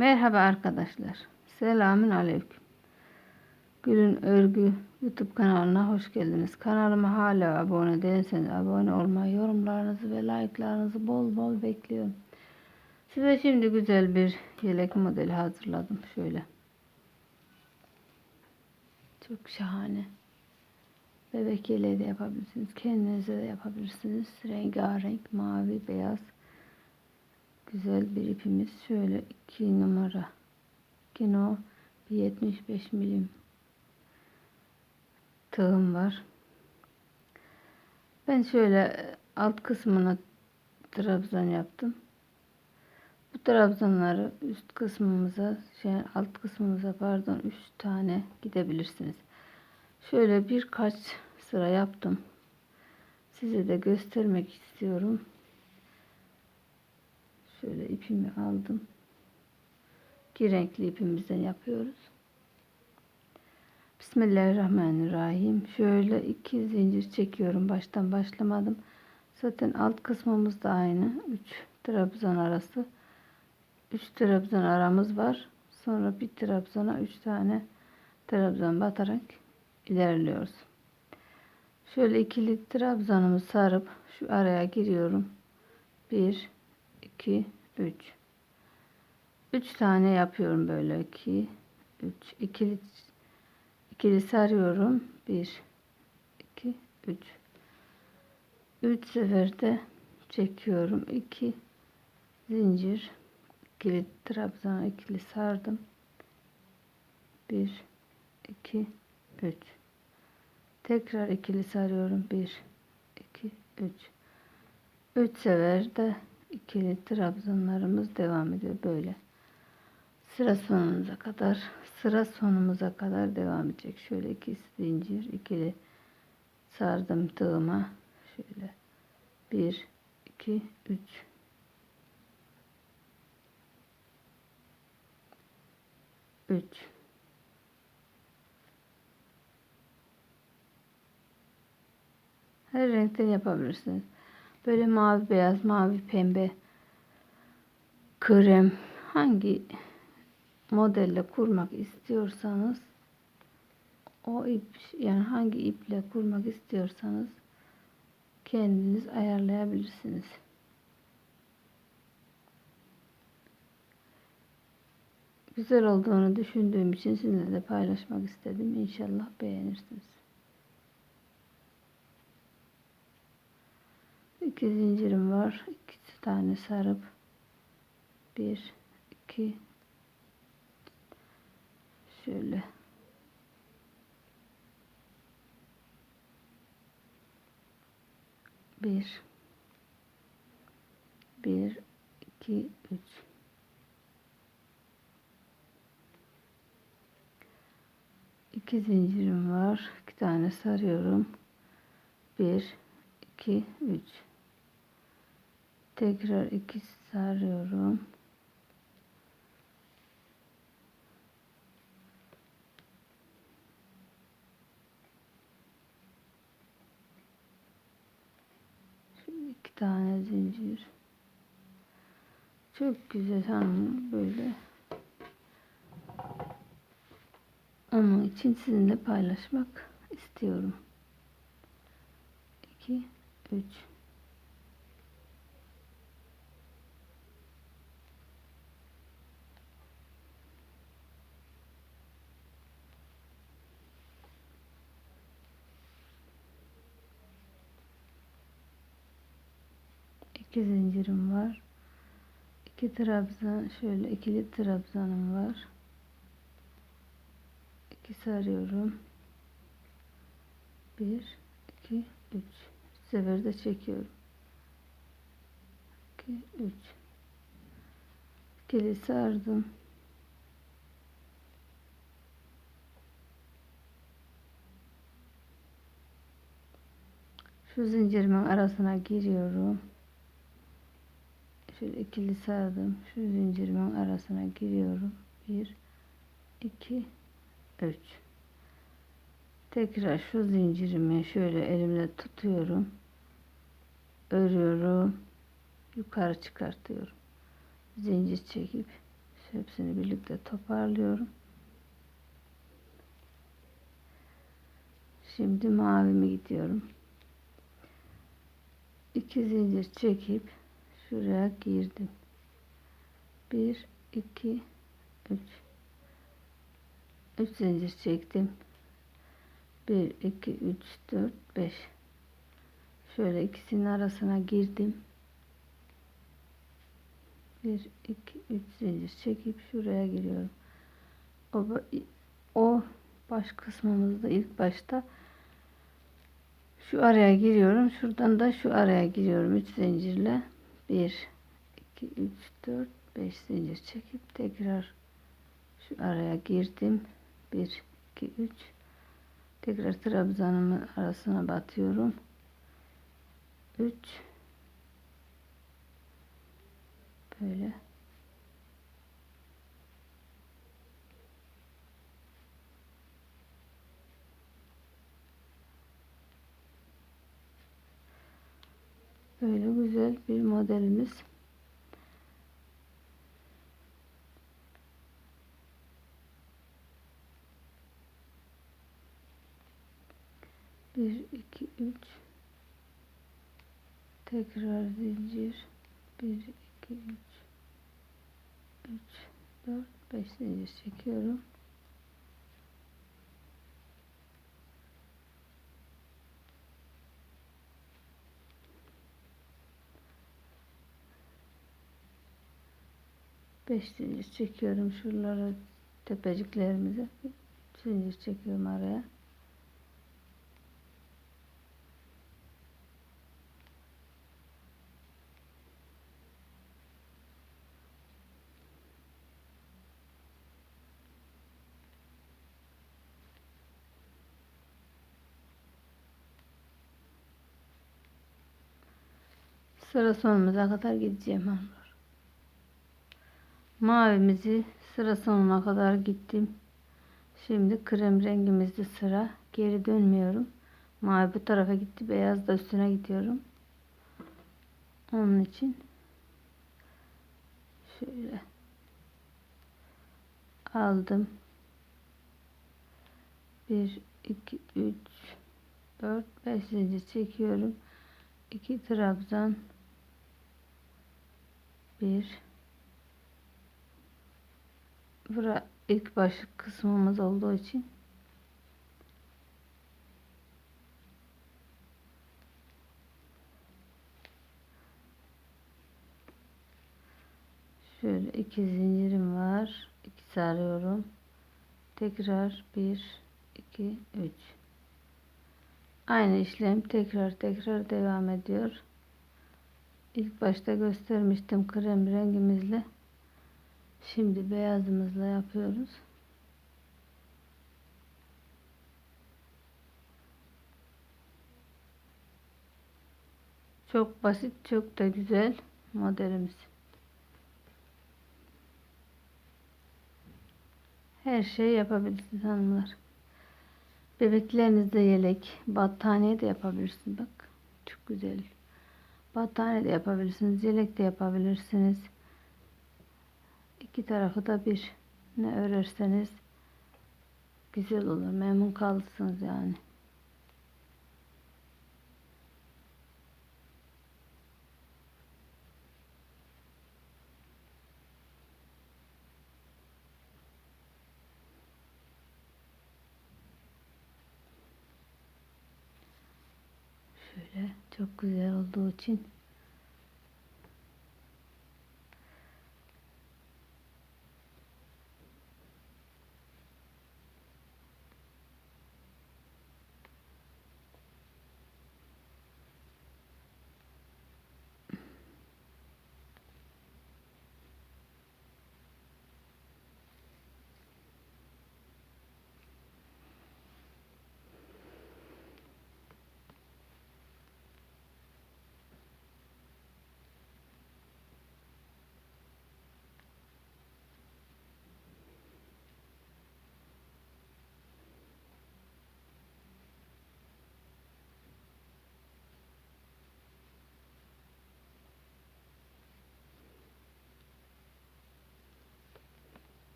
Merhaba arkadaşlar. Selamün aleyküm. Gülün Örgü YouTube kanalına hoş geldiniz. Kanalıma hala abone değilseniz abone olmayı, yorumlarınızı ve like'larınızı bol bol bekliyorum. Size şimdi güzel bir yelek modeli hazırladım. Şöyle. Çok şahane. Bebek yeleği de yapabilirsiniz. Kendinize de yapabilirsiniz. Rengarenk, mavi, beyaz. Güzel bir ipimiz. Şöyle 2 numara. Kino 75 milim tığım var. Ben şöyle alt kısmına trabzan yaptım. Bu trabzanları üst kısmımıza, şey alt kısmımıza pardon 3 tane gidebilirsiniz. Şöyle birkaç sıra yaptım. Size de göstermek istiyorum. Şöyle ipimi aldım. İki renkli ipimizden yapıyoruz. Bismillahirrahmanirrahim. Şöyle iki zincir çekiyorum. Baştan başlamadım. Zaten alt kısmımız da aynı. 3 trabzan arası. 3 trabzan aramız var. Sonra bir trabzana 3 tane trabzan batarak ilerliyoruz. Şöyle ikili trabzanımı sarıp şu araya giriyorum. 1 2 3 3 tane yapıyorum böyle 2 3 ikili ikili sarıyorum. 1 2 3 3 seferde çekiyorum. 2 zincir. İkili trabzan ikili sardım. 1 2 3 tekrar ikili sarıyorum. 1 2 3 3 seferde ikili trabzanlarımız devam ediyor böyle. Sıra sonumuza kadar sıra sonumuza kadar devam edecek. Şöyle iki zincir ikili sardım tığıma. Şöyle 1 2 3 3 Her renkten yapabilirsiniz. Böyle mavi beyaz, mavi pembe, krem hangi modelle kurmak istiyorsanız o ip yani hangi iple kurmak istiyorsanız kendiniz ayarlayabilirsiniz. Güzel olduğunu düşündüğüm için sizinle de paylaşmak istedim. İnşallah beğenirsiniz. İki zincirim var. İki tane sarıp bir, iki, şöyle bir, bir, iki, üç. İki zincirim var. İki tane sarıyorum. Bir, iki, üç. Tekrar iki sarıyorum. Şimdi iki tane zincir. Çok güzel hanım böyle. Onun için sizinle paylaşmak istiyorum. 2 3 iki zincirim var. İki trabzan şöyle ikili trabzanım var. İki sarıyorum. Bir, iki, üç. Seferde çekiyorum. İki, üç. İkili sardım. Şu zincirimin arasına giriyorum şöyle ikili sardım şu zincirimin arasına giriyorum. 1 2 3 tekrar şu zincirimi şöyle elimle tutuyorum. Örüyorum. Yukarı çıkartıyorum. Zincir çekip Hepsini birlikte toparlıyorum. Şimdi mavimi gidiyorum. İki zincir çekip şuraya girdim. Bir, iki, üç. Üç zincir çektim. Bir, iki, üç, dört, beş. Şöyle ikisinin arasına girdim. Bir, iki, üç zincir çekip şuraya giriyorum. O, o baş kısmımızda ilk başta şu araya giriyorum. Şuradan da şu araya giriyorum. 3 zincirle 1 2 3 4 5 zincir çekip tekrar şu araya girdim. 1 2 3 tekrar trabzanımın arasına batıyorum. 3 böyle Böyle güzel bir modelimiz. Bir, iki, üç. Tekrar zincir. Bir, iki, üç. Üç, dört, beş zincir çekiyorum. Beş zincir çekiyorum şuralara tepeciklerimize. Zincir çekiyorum araya. Sıra sonumuza kadar gideceğim. Mavimizi sıra sonuna kadar gittim. Şimdi krem rengimizde sıra. Geri dönmüyorum. Mavi bu tarafa gitti. Beyaz da üstüne gidiyorum. Onun için şöyle aldım. 1 2 3 4 5 zincir çekiyorum. 2 trabzan bir bura ilk baş kısmımız olduğu için. Şöyle iki zincirim var. İki sarıyorum. Tekrar bir iki üç. Aynı işlem tekrar tekrar devam ediyor. İlk başta göstermiştim krem rengimizle. Şimdi beyazımızla yapıyoruz. Çok basit, çok da güzel modelimiz. Her şey yapabilirsiniz hanımlar. Bebeklerinizde yelek, battaniye de yapabilirsiniz. Bak çok güzel. Battaniye de yapabilirsiniz. Yelek de yapabilirsiniz. İki tarafı da bir ne örerseniz güzel olur. Memnun kalırsınız yani. Şöyle çok güzel olduğu için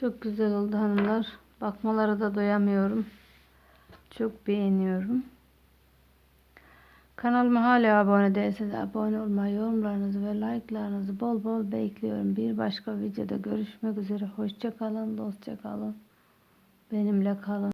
Çok güzel oldu hanımlar. Bakmalara da doyamıyorum. Çok beğeniyorum. Kanalıma hala abone değilseniz abone olmayı, yorumlarınızı ve like'larınızı bol bol bekliyorum. Bir başka videoda görüşmek üzere. Hoşça kalın, dostça kalın. Benimle kalın.